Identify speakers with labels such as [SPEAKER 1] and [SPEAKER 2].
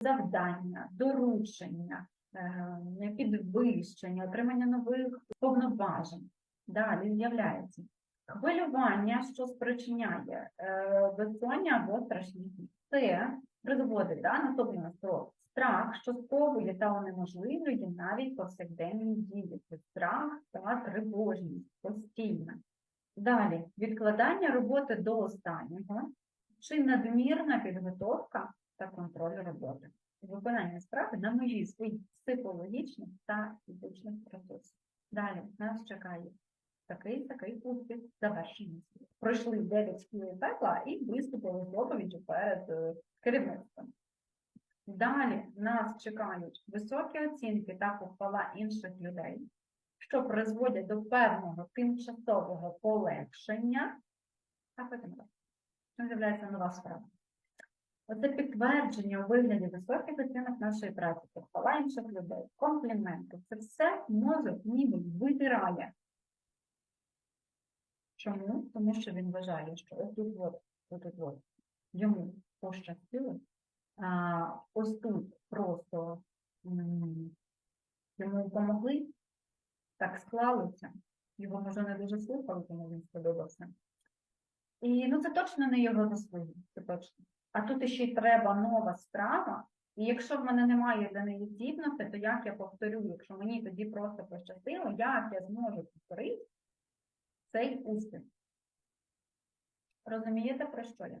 [SPEAKER 1] завдання, доручення, е, підвищення, отримання нових повноважень. Далі з'являється хвилювання, що спричиняє безсоння або страшні сни. Це призводить да, наступний настрой. Страх, що сковує та унеможливлює навіть повсякденні дії. Це страх та тривожність постійна. Далі відкладання роботи до останнього чи надмірна підготовка та контроль роботи. Виконання справи на межі своїх психологічних та фізичних процесів. Далі нас чекає такий такий успіх завершення. Пройшли 9 шкіл пекла і виступили з доповіддю перед е, керівництвом. Далі нас чекають високі оцінки та похвала інших людей, що призводять до певного тимчасового полегшення, а потім з'являється нова справа. Оце підтвердження у вигляді високих оцінок нашої праці, похвала інших людей, компліменти. Це все мозок ніби витирає. Чому? Тому що він вважає, що отут от, отут от йому пощастило, а ось тут просто йому допомогли, так склалося, його може не дуже слухали, тому він сподобався. І ну це точно не його заслуги, це точно. А тут ще й треба нова справа. І якщо в мене немає до неї здібності, то як я повторю, якщо мені тоді просто пощастило, як я зможу повторити цей успіх? Розумієте, про що я?